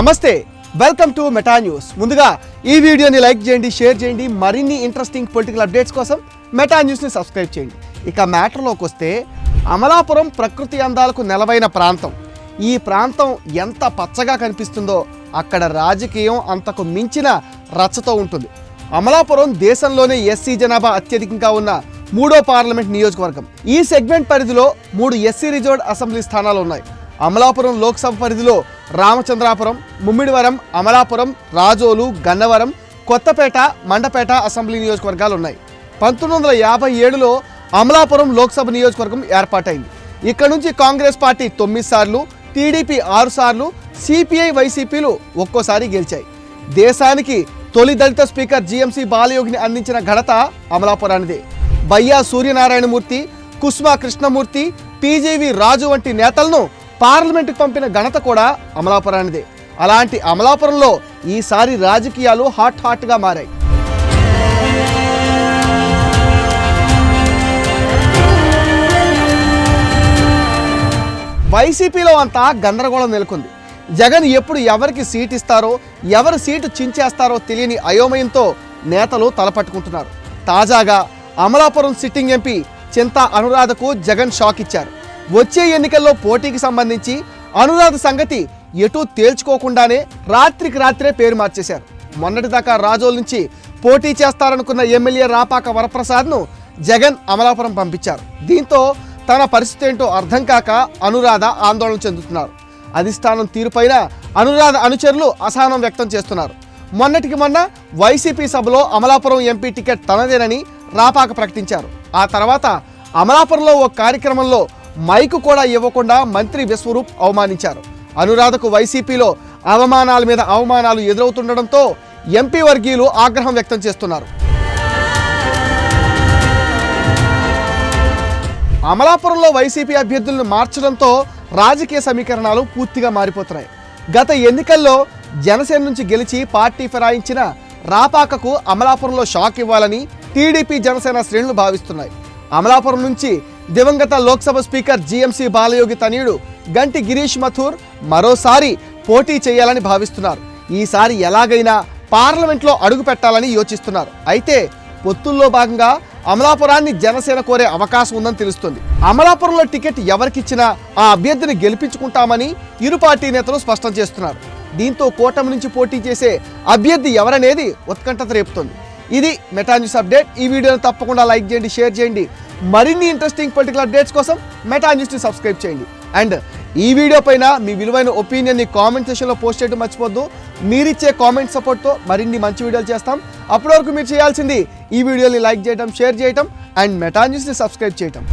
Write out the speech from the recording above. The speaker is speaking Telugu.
నమస్తే వెల్కమ్ టు మెటా న్యూస్ ముందుగా ఈ వీడియోని లైక్ చేయండి షేర్ చేయండి మరిన్ని ఇంట్రెస్టింగ్ పొలిటికల్ అప్డేట్స్ కోసం మెటా న్యూస్ని సబ్స్క్రైబ్ చేయండి. ఇక మ్యాటర్లోకి వస్తే అమలాపురం ప్రకృతి అందాలకు నెలవైన ప్రాంతం. ఈ ప్రాంతం ఎంత పచ్చగా కనిపిస్తుందో అక్కడ రాజకీయం అంతకు మించిన రచ్చతో ఉంటుంది. అమలాపురం దేశంలోనే ఎస్సీ జనాభా అత్యధికంగా ఉన్న మూడో పార్లమెంట్ నియోజకవర్గం. ఈ సెగ్మెంట్ పరిధిలో మూడు ఎస్సీ రిజర్వ్డ్ అసెంబ్లీ స్థానాలు ఉన్నాయి. అమలాపురం లోక్సభ పరిధిలో రామచంద్రాపురం ముమ్మిడివరం అమలాపురం రాజోలు గన్నవరం కొత్తపేట మండపేట అసెంబ్లీ నియోజకవర్గాలు ఉన్నాయి పంతొమ్మిది వందల యాభై ఏడులో అమలాపురం లోక్సభ నియోజకవర్గం ఏర్పాటైంది. ఇక్కడ నుంచి కాంగ్రెస్ పార్టీ తొమ్మిది సార్లు టీడీపీ ఆరు సార్లు సిపిఐ వైసీపీలు ఒక్కోసారి గెలిచాయి. దేశానికి తొలి దళిత స్పీకర్ జిఎంసి బాలయోగిని అందించిన ఘనత అమలాపురానిదే. బయ్యా సూర్యనారాయణమూర్తి కుస్మా కృష్ణమూర్తి పీజేవి రాజు వంటి నేతలను పార్లమెంటుకు పంపిన ఘనత కూడా అమలాపురానిదే. అలాంటి అమలాపురంలో ఈసారి రాజకీయాలు హాట్ హాట్గా మారాయి. వైసీపీలో అంతా గందరగోళం నెలకొంది. జగన్ ఎప్పుడు ఎవరికి సీట్ ఇస్తారో ఎవరు సీటు చించేస్తారో తెలియని అయోమయంతో నేతలు తలపట్టుకుంటున్నారు. తాజాగా అమలాపురం సిట్టింగ్ ఎంపీ చింతా అనురాధకు జగన్ షాక్ ఇచ్చారు. వచ్చే ఎన్నికల్లో పోటీకి సంబంధించి అనురాధ సంగతి ఎటూ తేల్చుకోకుండానే రాత్రికి రాత్రే పేరు మార్చేశారు. మొన్నటిదాకా రాజోల నుంచి పోటీ చేస్తారనుకున్న ఎమ్మెల్యే రాపాక వరప్రసాద్ను జగన్ అమలాపురం పంపించారు. దీంతో తన పరిస్థితి ఏంటో అర్థం కాక అనురాధ ఆందోళన చెందుతున్నారు. అధిష్టానం తీరుపైన అనురాధ అనుచరులు అసహనం వ్యక్తం చేస్తున్నారు. మొన్నటికి మొన్న వైసీపీ సభలో అమలాపురం ఎంపీ టికెట్ తనదేనని రాపాక ప్రకటించారు. ఆ తర్వాత అమలాపురంలో ఓ కార్యక్రమంలో మైకు కూడా ఇవ్వకుండా మంత్రి విశ్వరూప్ అవమానించారు. అనురాధకు వైసీపీలో అవమానాల మీద అవమానాలు ఎదురవుతుండడంతో ఎంపీ వర్గీయులు ఆగ్రహం వ్యక్తం చేస్తున్నారు. అమలాపురంలో వైసీపీ అభ్యర్థులను మార్చడంతో రాజకీయ సమీకరణాలు పూర్తిగా మారిపోతున్నాయి. గత ఎన్నికల్లో జనసేన నుంచి గెలిచి పార్టీ ఫిరాయించిన రాపాకకు అమలాపురంలో షాక్ ఇవ్వాలని టీడీపీ జనసేన శ్రేణులు భావిస్తున్నాయి. అమలాపురం నుంచి దివంగత లోక్సభ స్పీకర్ జీఎంసీ బాలయోగి తనయుడు గంటి గిరీష్ మథూర్ మరోసారి పోటీ చేయాలని భావిస్తున్నారు. ఈసారి ఎలాగైనా పార్లమెంట్లో అడుగు పెట్టాలని యోచిస్తున్నారు. అయితే పొత్తుల్లో భాగంగా అమలాపురాన్ని జనసేన కోరే అవకాశం ఉందని తెలుస్తుంది. అమలాపురంలో టికెట్ ఎవరికిచ్చినా ఆ అభ్యర్థిని గెలిపించుకుంటామని ఇరు పార్టీ నేతలు స్పష్టం చేస్తున్నారు. దీంతో కూటమి నుంచి పోటీ చేసే అభ్యర్థి ఎవరనేది ఉత్కంఠత రేపుతోంది. ఇది మెటా న్యూస్ అప్డేట్. ఈ వీడియోను తప్పకుండా లైక్ చేయండి షేర్ చేయండి. మరిన్ని ఇంట్రెస్టింగ్ పొలిటికల్ అప్డేట్స్ కోసం మెటా న్యూస్ని సబ్స్క్రైబ్ చేయండి. అండ్ ఈ వీడియో పైన మీ విలువైన ఒపీనియన్ని కామెంట్ సెషన్లో పోస్ట్ చేయడం మర్చిపోద్దు. మీరిచ్చే కామెంట్ సపోర్ట్తో మరిన్ని మంచి వీడియోలు చేస్తాం. అప్పటి వరకు మీరు చేయాల్సింది ఈ వీడియోని లైక్ చేయడం షేర్ చేయటం అండ్ మెటా న్యూస్ని సబ్స్క్రైబ్ చేయటం.